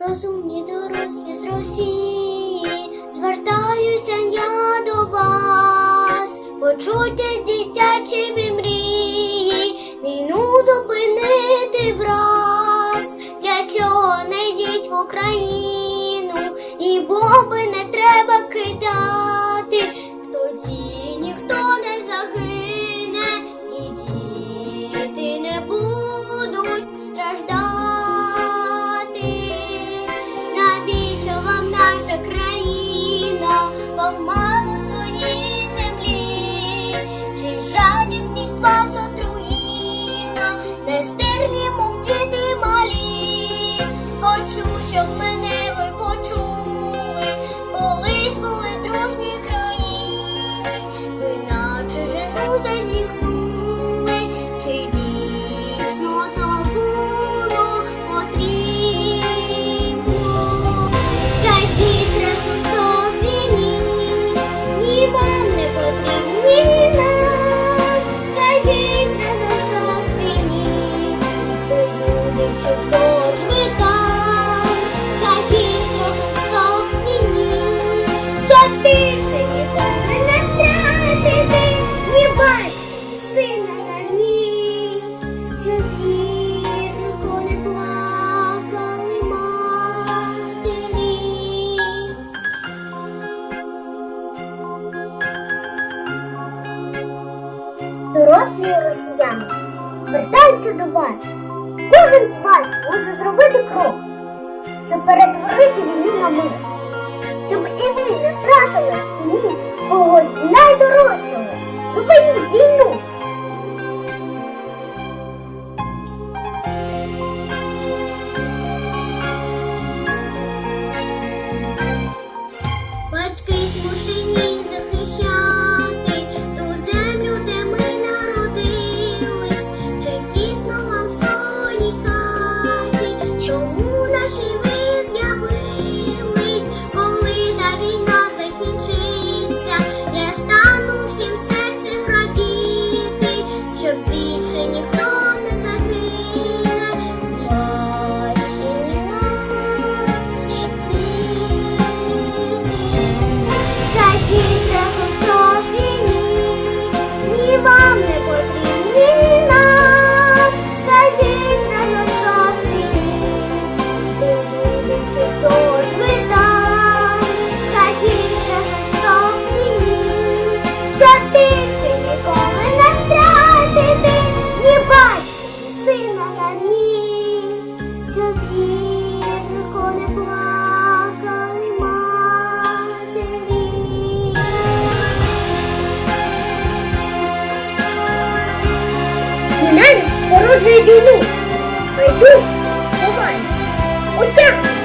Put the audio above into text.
розумні дорослі з Росії, звертаюся я до вас, почуття дитячі мрії, війну зупинити враз, для цього не йдіть в Україну, і бомби не треба кидати. росіяни. Звертаюся до вас. Кожен з вас може зробити крок, щоб перетворити війну на мир. щоб Hey, dude! Hold on!